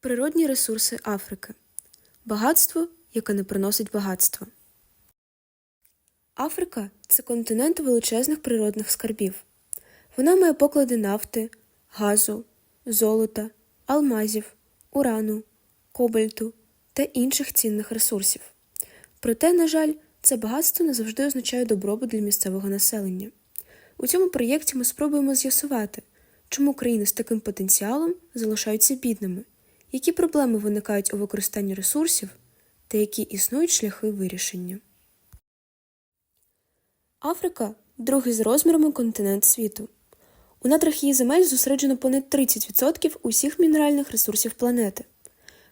Природні ресурси Африки. Багатство, яке не приносить багатства. Африка це континент величезних природних скарбів. Вона має поклади нафти, газу, золота, алмазів, урану, кобальту та інших цінних ресурсів. Проте, на жаль, це багатство не завжди означає добробут для місцевого населення. У цьому проєкті ми спробуємо з'ясувати, чому країни з таким потенціалом залишаються бідними, які проблеми виникають у використанні ресурсів та які існують шляхи вирішення. Африка другий з розмірами континент світу. У надрах її земель зосереджено понад 30% усіх мінеральних ресурсів планети.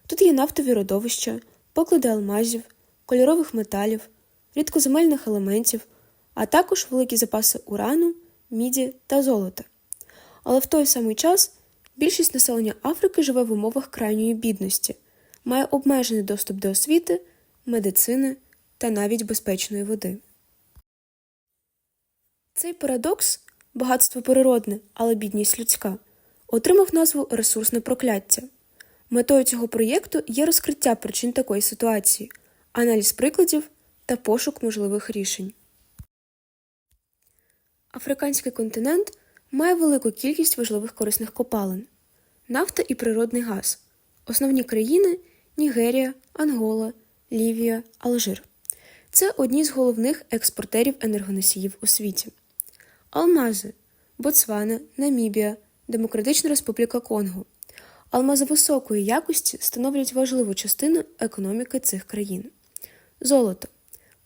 Тут є нафтові родовища, поклади алмазів, кольорових металів, рідкоземельних елементів, а також великі запаси урану, міді та золота. Але в той самий час більшість населення Африки живе в умовах крайньої бідності, має обмежений доступ до освіти, медицини та навіть безпечної води. Цей парадокс багатство природне, але бідність людська, отримав назву ресурсне прокляття. Метою цього проєкту є розкриття причин такої ситуації, аналіз прикладів та пошук можливих рішень. Африканський континент має велику кількість важливих корисних копалин: нафта і природний газ. Основні країни Нігерія, Ангола, Лівія, Алжир. Це одні з головних експортерів енергоносіїв у світі. Алмази Ботсвана, Намібія, Демократична Республіка Конго. Алмази високої якості становлять важливу частину економіки цих країн. Золото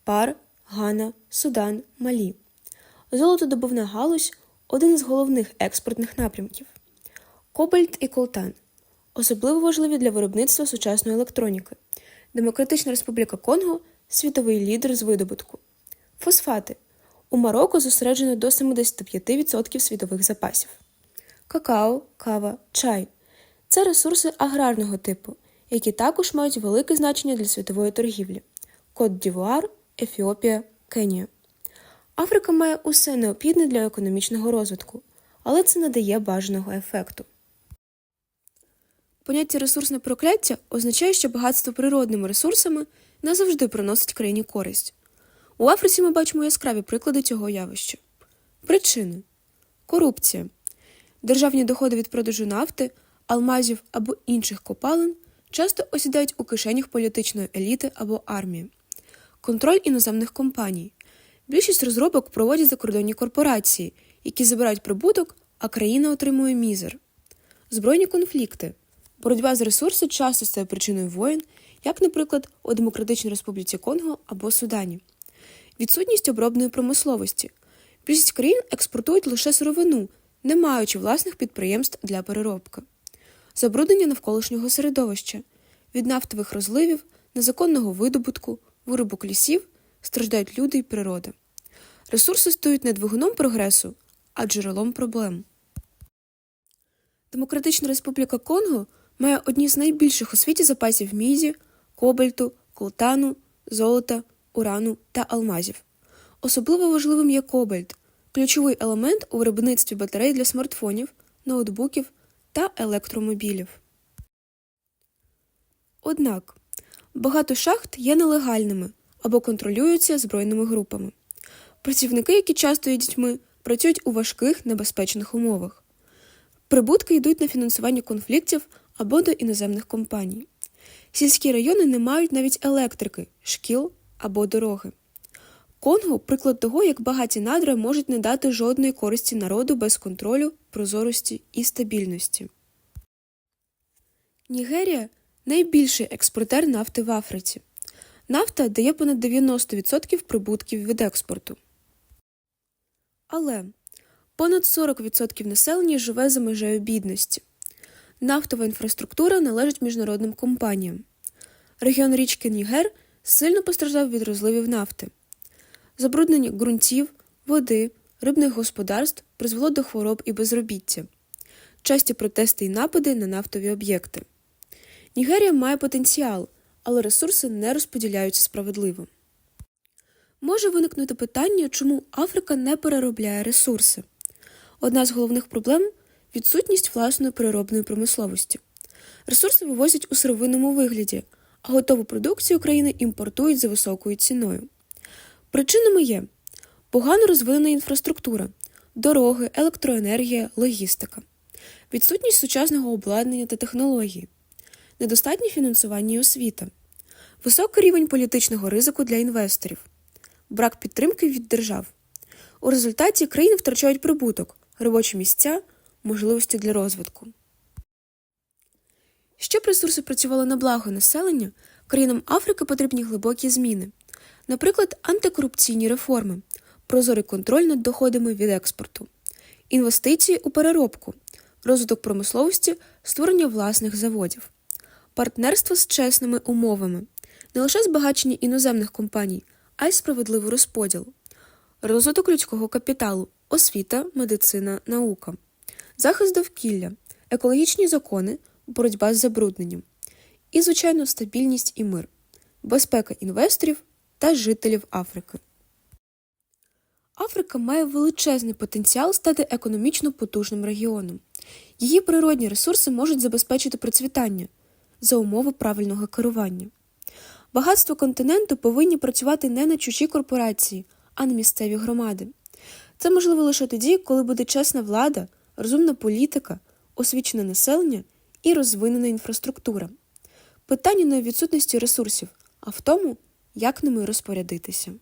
пар, Гана, Судан, Малі. Золотодобувна галузь один із головних експортних напрямків. Кобальт і колтан особливо важливі для виробництва сучасної електроніки. Демократична Республіка Конго світовий лідер з видобутку. Фосфати у Марокко зосереджено до 75% світових запасів. Какао, кава, чай це ресурси аграрного типу, які також мають велике значення для світової торгівлі. Кот Дівуар, Ефіопія, Кенія. Африка має усе необхідне для економічного розвитку, але це не дає бажаного ефекту. Поняття ресурсне прокляття означає, що багатство природними ресурсами не завжди приносить країні користь. У Африці ми бачимо яскраві приклади цього явища. Причини корупція. Державні доходи від продажу нафти, алмазів або інших копалин часто осідають у кишенях політичної еліти або армії, контроль іноземних компаній. Більшість розробок проводять закордонні корпорації, які забирають прибуток, а країна отримує мізер. Збройні конфлікти. Боротьба з ресурси часто стає причиною воєн, як, наприклад, у Демократичній Республіці Конго або Судані. Відсутність обробної промисловості. Більшість країн експортують лише сировину, не маючи власних підприємств для переробки. Забруднення навколишнього середовища. Від нафтових розливів, незаконного видобутку, вирубок лісів страждають люди і природа. Ресурси стають не двигуном прогресу, а джерелом проблем. Демократична Республіка Конго має одні з найбільших у світі запасів міді, кобальту, колтану, золота, урану та алмазів. Особливо важливим є кобальт ключовий елемент у виробництві батарей для смартфонів, ноутбуків та електромобілів. Однак багато шахт є нелегальними або контролюються збройними групами. Працівники, які часто є дітьми, працюють у важких небезпечних умовах. Прибутки йдуть на фінансування конфліктів або до іноземних компаній. Сільські райони не мають навіть електрики, шкіл або дороги. Конго приклад того, як багаті надра можуть не дати жодної користі народу без контролю, прозорості і стабільності. Нігерія найбільший експортер нафти в Африці. Нафта дає понад 90% прибутків від експорту. Але понад 40% населення живе за межею бідності. Нафтова інфраструктура належить міжнародним компаніям. Регіон річки Нігер сильно постраждав від розливів нафти. Забруднення ґрунтів, води, рибних господарств призвело до хвороб і безробіття, часті протести і напади на нафтові об'єкти. Нігерія має потенціал, але ресурси не розподіляються справедливо. Може виникнути питання, чому Африка не переробляє ресурси. Одна з головних проблем відсутність власної переробної промисловості. Ресурси вивозять у сировинному вигляді, а готову продукцію країни імпортують за високою ціною. Причинами є погано розвинена інфраструктура, дороги, електроенергія, логістика, відсутність сучасного обладнання та технологій, недостатнє фінансування і освіта, високий рівень політичного ризику для інвесторів, брак підтримки від держав. У результаті країни втрачають прибуток, робочі місця, можливості для розвитку. Щоб ресурси працювали на благо населення, країнам Африки потрібні глибокі зміни, наприклад, антикорупційні реформи, прозорий контроль над доходами від експорту, інвестиції у переробку, розвиток промисловості, створення власних заводів, партнерство з чесними умовами, не лише збагачення іноземних компаній, а й справедливий розподіл, розвиток людського капіталу, освіта, медицина, наука, захист довкілля, екологічні закони, боротьба з забрудненням, і, звичайно, стабільність і мир, безпека інвесторів та жителів Африки. Африка має величезний потенціал стати економічно потужним регіоном. Її природні ресурси можуть забезпечити процвітання за умови правильного керування. Багатство континенту повинні працювати не на чужі корпорації, а на місцеві громади. Це можливо лише тоді, коли буде чесна влада, розумна політика, освічене населення і розвинена інфраструктура. Питання не в відсутності ресурсів, а в тому, як ними розпорядитися.